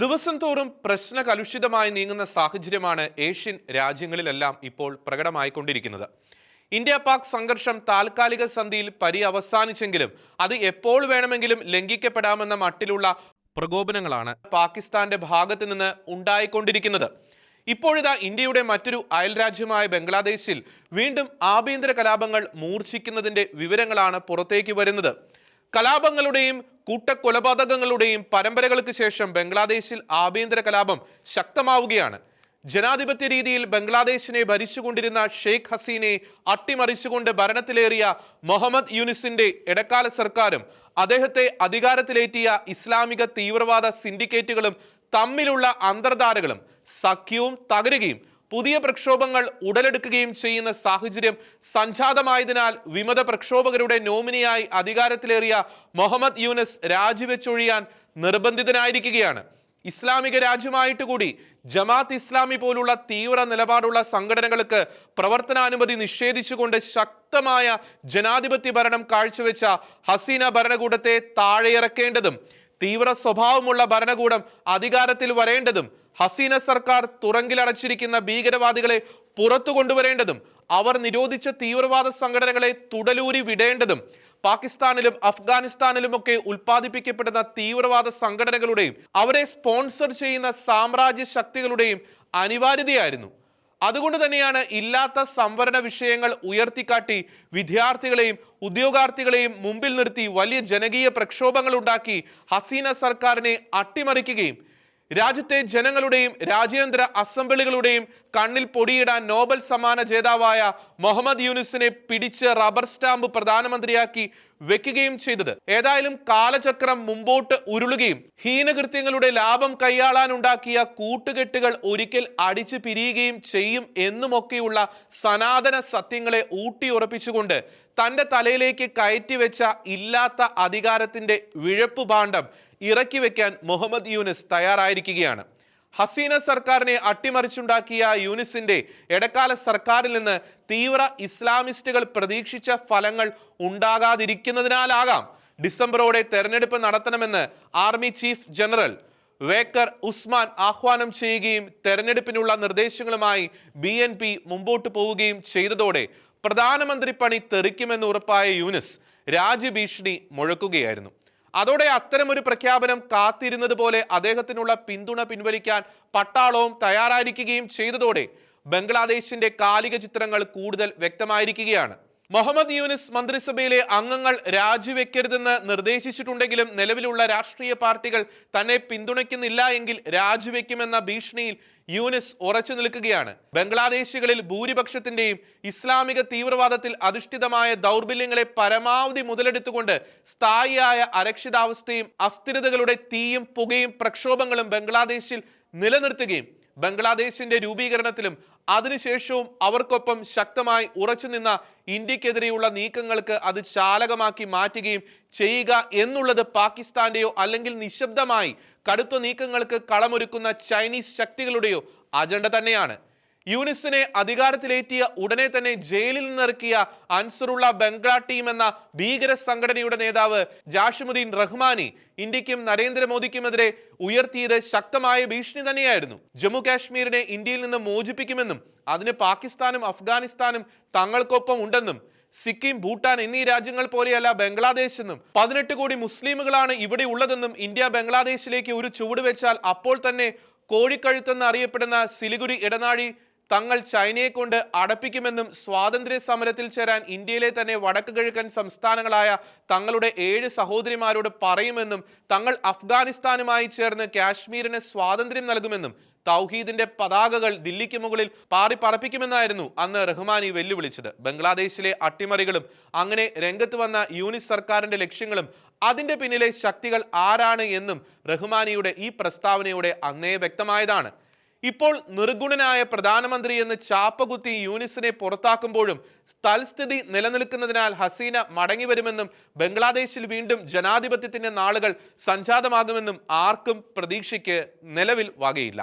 ദിവസം തോറും പ്രശ്ന കലുഷിതമായി നീങ്ങുന്ന സാഹചര്യമാണ് ഏഷ്യൻ രാജ്യങ്ങളിലെല്ലാം ഇപ്പോൾ പ്രകടമായിക്കൊണ്ടിരിക്കുന്നത്. ഇന്ത്യ പാക് സംഘർഷം താൽക്കാലിക സന്ധിയിൽ പര്യവസാനിച്ചെങ്കിലും അത് എപ്പോൾ വേണമെങ്കിലും ലംഘിക്കപ്പെടാമെന്ന മട്ടിലുള്ള പ്രകോപനങ്ങളാണ് പാകിസ്ഥാന്റെ ഭാഗത്ത് നിന്ന് ഉണ്ടായിക്കൊണ്ടിരിക്കുന്നത്. ഇപ്പോഴിതാ ഇന്ത്യയുടെ മറ്റൊരു അയൽരാജ്യമായ ബംഗ്ലാദേശിൽ വീണ്ടും ആഭ്യന്തര കലാപങ്ങൾ മൂർച്ഛിക്കുന്നതിന്റെ വിവരങ്ങളാണ് പുറത്തേക്ക് വരുന്നത്. കലാപങ്ങളുടെയും കൂട്ടക്കൊലപാതകങ്ങളുടെയും പരമ്പരകൾക്ക് ശേഷം ബംഗ്ലാദേശിൽ ആഭ്യന്തര കലാപം ശക്തമാവുകയാണ്. ജനാധിപത്യ രീതിയിൽ ബംഗ്ലാദേശിനെ ഭരിച്ചുകൊണ്ടിരുന്ന ഷെയ്ഖ് ഹസീനെ അട്ടിമറിച്ചുകൊണ്ട് ഭരണത്തിലേറിയ മുഹമ്മദ് യൂനിസിന്റെ ഇടക്കാല സർക്കാരും അദ്ദേഹത്തെ അധികാരത്തിലേറ്റിയ ഇസ്ലാമിക തീവ്രവാദ സിൻഡിക്കേറ്റുകളും തമ്മിലുള്ള അന്തർധാരകളും സഖ്യവും തകരുകയും പുതിയ പ്രക്ഷോഭങ്ങൾ ഉടലെടുക്കുകയും ചെയ്യുന്ന സാഹചര്യം സംജാതമായതിനാൽ വിമത പ്രക്ഷോഭകരുടെ നോമിനിയായി അധികാരത്തിലേറിയ മുഹമ്മദ് യൂനസ് രാജിവെച്ചൊഴിയാൻ നിർബന്ധിതനായിരിക്കുകയാണ്. ഇസ്ലാമിക രാജ്യമായിട്ട് കൂടി ജമാത്ത് ഇസ്ലാമി പോലുള്ള തീവ്ര നിലപാടുള്ള സംഘടനകൾക്ക് പ്രവർത്തനാനുമതി നിഷേധിച്ചുകൊണ്ട് ശക്തമായ ജനാധിപത്യ ഭരണം കാഴ്ചവെച്ച ഹസീന ഭരണകൂടത്തെ താഴെയിറക്കേണ്ടതും തീവ്ര സ്വഭാവമുള്ള ഭരണകൂടം അധികാരത്തിൽ വരേണ്ടതും ഹസീന സർക്കാർ തുറങ്കിലടച്ചിരിക്കുന്ന ഭീകരവാദികളെ പുറത്തു കൊണ്ടുവരേണ്ടതും അവർ നിരോധിച്ച തീവ്രവാദ സംഘടനകളെ തുടലൂരി വിടേണ്ടതും പാകിസ്ഥാനിലും അഫ്ഗാനിസ്ഥാനിലുമൊക്കെ ഉൽപ്പാദിപ്പിക്കപ്പെടുന്ന തീവ്രവാദ സംഘടനകളുടെയും അവരെ സ്പോൺസർ ചെയ്യുന്ന സാമ്രാജ്യ ശക്തികളുടെയും അനിവാര്യതയായിരുന്നു. അതുകൊണ്ട് തന്നെയാണ് ഇല്ലാത്ത സംവരണ വിഷയങ്ങൾ ഉയർത്തിക്കാട്ടി വിദ്യാർത്ഥികളെയും ഉദ്യോഗാർത്ഥികളെയും മുമ്പിൽ നിർത്തി വലിയ ജനകീയ പ്രക്ഷോഭങ്ങൾ ഉണ്ടാക്കി ഹസീന സർക്കാരിനെ അട്ടിമറിക്കുകയും രാജ്യത്തെ ജനങ്ങളുടെയും രാജ്യാന്തര അസംബ്ലികളുടെയും കണ്ണിൽ പൊടിയിടാൻ നോബൽ സമ്മാന ജേതാവായ മുഹമ്മദ് യൂനിസിനെ പിടിച്ച് റബ്ബർ സ്റ്റാമ്പ് പ്രധാനമന്ത്രിയാക്കി വെക്കുകയും ചെയ്തത്. ഏതായാലും കാലചക്രം മുമ്പോട്ട് ഉരുളുകയും ഹീനകൃത്യങ്ങളുടെ ലാഭം കൈയാളാനുണ്ടാക്കിയ കൂട്ടുകെട്ടുകൾ ഒരിക്കൽ അടിച്ചു പിരിയുകയും ചെയ്യും എന്നുമൊക്കെയുള്ള സനാതന സത്യങ്ങളെ ഊട്ടിയുറപ്പിച്ചുകൊണ്ട് തന്റെ തലയിലേക്ക് കയറ്റിവെച്ച ഇല്ലാത്ത അധികാരത്തിന്റെ വിഴപ്പ് ഭാണ്ഡം ഇറക്കി വെക്കാൻ മുഹമ്മദ് യൂനിസ് തയ്യാറായിരിക്കുകയാണ്. ഹസീന സർക്കാരിനെ അട്ടിമറിച്ചുണ്ടാക്കിയ യൂനിസിന്റെ ഇടക്കാല സർക്കാരിൽ നിന്ന് തീവ്ര ഇസ്ലാമിസ്റ്റുകൾ പ്രതീക്ഷിച്ച ഫലങ്ങൾ ഉണ്ടാകാതിരിക്കുന്നതിനാലാകാം ഡിസംബറോടെ തെരഞ്ഞെടുപ്പ് നടത്തണമെന്ന് army chief general Waker Usman ആഹ്വാനം ചെയ്യുകയും തെരഞ്ഞെടുപ്പിനുള്ള നിർദ്ദേശങ്ങളുമായി ബി എൻ പി മുമ്പോട്ട് പോവുകയും ചെയ്തതോടെ പ്രധാനമന്ത്രി പണി തെറിക്കുമെന്ന് ഉറപ്പായ യൂനിസ് രാജ്യഭീഷണി മുഴക്കുകയായിരുന്നു. അതോടെ അത്തരമൊരു പ്രഖ്യാപനം കാത്തിരുന്നത് പോലെ അദ്ദേഹത്തിനുള്ള പിന്തുണ പിൻവലിക്കാൻ പട്ടാളവും തയ്യാറായിരിക്കുകയും ചെയ്തതോടെ ബംഗ്ലാദേശിന്റെ കാലിക ചിത്രങ്ങൾ കൂടുതൽ വ്യക്തമായിരിക്കുകയാണ്. മുഹമ്മദ് യൂനിസ് മന്ത്രിസഭയിലെ അംഗങ്ങൾ രാജിവെക്കരുതെന്ന് നിർദ്ദേശിച്ചിട്ടുണ്ടെങ്കിലും നിലവിലുള്ള രാഷ്ട്രീയ പാർട്ടികൾ തന്നെ പിന്തുണയ്ക്കുന്നില്ല എങ്കിൽ രാജിവെക്കുമെന്ന ഭീഷണിയിൽ യൂനിസ് ഉറച്ചു നിൽക്കുകയാണ്. ബംഗ്ലാദേശികളിൽ ഭൂരിപക്ഷത്തിന്റെയും ഇസ്ലാമിക തീവ്രവാദത്തിൽ അധിഷ്ഠിതമായ ദൗർബല്യങ്ങളെ പരമാവധി മുതലെടുത്തുകൊണ്ട് സ്ഥായിയായ അരക്ഷിതാവസ്ഥയും അസ്ഥിരതകളുടെ തീയും പുകയും പ്രക്ഷോഭങ്ങളും ബംഗ്ലാദേശിൽ നിലനിർത്തുകയും ബംഗ്ലാദേശിന്റെ രൂപീകരണത്തിലും അതിനുശേഷവും അവർക്കൊപ്പം ശക്തമായി ഉറച്ചുനിന്ന ഇന്ത്യക്കെതിരെയുള്ള നീക്കങ്ങൾക്ക് അത് ചാലകമാക്കി മാറ്റുകയും ചെയ്യുക എന്നുള്ളത് പാകിസ്ഥാന്റെയോ അല്ലെങ്കിൽ നിശബ്ദമായി കടുത്ത നീക്കങ്ങൾക്ക് കളമൊരുക്കുന്ന ചൈനീസ് ശക്തികളുടെയോ അജണ്ട തന്നെയാണ്. യൂനിസിനെ അധികാരത്തിലേറ്റിയ ഉടനെ തന്നെ ജയിലിൽ നിന്നിറക്കിയ അൻസറുള്ള ബംഗ്ലാ ടീം എന്ന ഭീകര സംഘടനയുടെ നേതാവ് ജാഷിമുദ്ദീൻ റഹ്മാനി ഇന്ത്യക്കും നരേന്ദ്രമോദിക്കുമെതിരെ ഉയർത്തിയത് ശക്തമായ ഭീഷണി തന്നെയായിരുന്നു. ജമ്മു കാശ്മീരിനെ ഇന്ത്യയിൽ നിന്ന് മോചിപ്പിക്കുമെന്നും അതിന് പാകിസ്ഥാനും അഫ്ഗാനിസ്ഥാനും തങ്ങൾക്കൊപ്പം ഉണ്ടെന്നും സിക്കിം ഭൂട്ടാൻ എന്നീ രാജ്യങ്ങൾ പോലെയല്ല ബംഗ്ലാദേശ് എന്നും പതിനെട്ട് കോടി മുസ്ലിമുകളാണ് ഇവിടെ ഉള്ളതെന്നും ഇന്ത്യ ബംഗ്ലാദേശിലേക്ക് ഒരു ചുവട് വെച്ചാൽ അപ്പോൾ തന്നെ കോഴിക്കഴുത്തെന്ന് അറിയപ്പെടുന്ന സിലിഗുരി ഇടനാഴി തങ്ങൾ ചൈനയെ കൊണ്ട് അടപ്പിക്കുമെന്നും സ്വാതന്ത്ര്യ സമരത്തിൽ ചേരാൻ ഇന്ത്യയിലെ തന്നെ വടക്ക് കിഴക്കൻ സംസ്ഥാനങ്ങളായ തങ്ങളുടെ ഏഴ് സഹോദരിമാരോട് പറയുമെന്നും തങ്ങൾ അഫ്ഗാനിസ്ഥാനുമായി ചേർന്ന് കാശ്മീരിന് സ്വാതന്ത്ര്യം നൽകുമെന്നും തൗഹീദിന്റെ പതാകകൾ ദില്ലിക്ക് മുകളിൽ പാറി പറപ്പിക്കുമെന്നായിരുന്നു അന്ന് റഹ്മാനി വെല്ലുവിളിച്ചത്. ബംഗ്ലാദേശിലെ അട്ടിമറികളും അങ്ങനെ രംഗത്ത് വന്ന യൂണിസ് സർക്കാരിന്റെ ലക്ഷ്യങ്ങളും അതിന്റെ പിന്നിലെ ശക്തികൾ ആരാണ് എന്നും റഹ്മാനിയുടെ ഈ പ്രസ്താവനയോടെ അന്നേ വ്യക്തമായതാണ്. ഇപ്പോൾ നിർഗുണനായ പ്രധാനമന്ത്രി എന്ന് ചാപ്പകുത്തി യൂനിസിനെ പുറത്താക്കുമ്പോഴും തൽസ്ഥിതി നിലനിൽക്കുന്നതിനാൽ ഹസീന മടങ്ങി വരുമെന്നും ബംഗ്ലാദേശിൽ വീണ്ടും ജനാധിപത്യത്തിന്റെ നാളുകൾ സംജാതമാകുമെന്നും ആർക്കും പ്രതീക്ഷയ്ക്ക് നിലവിൽ വകയില്ല.